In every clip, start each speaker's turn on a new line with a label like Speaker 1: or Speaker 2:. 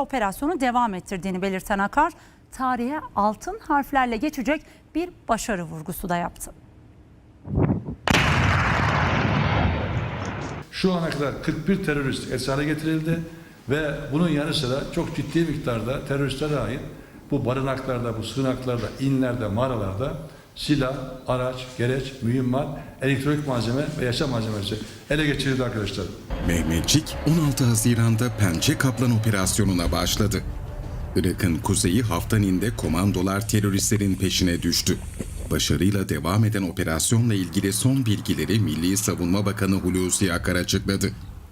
Speaker 1: operasyonu devam ettirdiğini belirten Akar, tarihe altın harflerle geçecek bir başarı vurgusu da yaptı.
Speaker 2: Şu ana kadar 41 terörist esare getirildi ve bunun yanı sıra çok ciddi miktarda teröristlere ait bu barınaklarda, bu sığınaklarda, inlerde, mağaralarda silah, araç, gereç, mühimmat, elektronik malzeme ve yaşam malzemesi ele geçirildi arkadaşlar.
Speaker 3: Mehmetçik 16 Haziran'da Pençe Kaplan operasyonuna başladı. Irak'ın kuzeyi Haftanin'de komandolar teröristlerin peşine düştü. Başarıyla devam eden operasyonla ilgili son bilgileri Milli Savunma Bakanı Hulusi Akar açıkladı.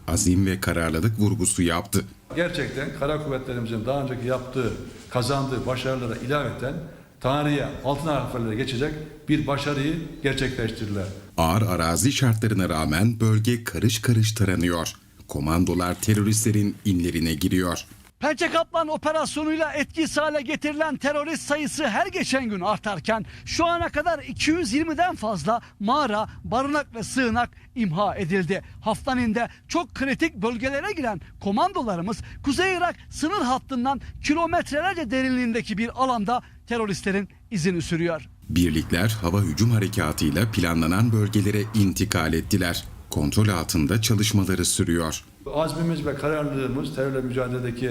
Speaker 3: Azim ve kararlılık vurgusu yaptı.
Speaker 2: Gerçekten kara kuvvetlerimizin daha önceki yaptığı, kazandığı başarılara ilaveten tarihe altın harflerle geçecek bir başarıyı gerçekleştirdiler.
Speaker 3: Ağır arazi şartlarına rağmen bölge karış karış taranıyor. Komandolar teröristlerin inlerine giriyor.
Speaker 4: Pençe Kaplan operasyonuyla etkisiz hale getirilen terörist sayısı her geçen gün artarken şu ana kadar 220'den fazla mağara, barınak ve sığınak imha edildi. Haftaninde çok kritik bölgelere giren komandolarımız Kuzey Irak sınır hattından kilometrelerce derinliğindeki bir alanda teröristlerin izini sürüyor.
Speaker 3: Birlikler hava hücum harekatıyla planlanan bölgelere intikal ettiler. Kontrol altında çalışmaları sürüyor.
Speaker 2: Azmimiz ve kararlılığımız, terörle mücadeledeki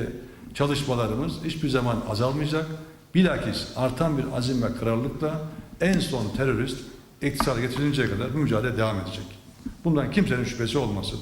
Speaker 2: çalışmalarımız hiçbir zaman azalmayacak. Bilakis artan bir azim ve kararlılıkla en son terörist iktisada getirilinceye kadar bu mücadele devam edecek. Bundan kimsenin şüphesi olmasın.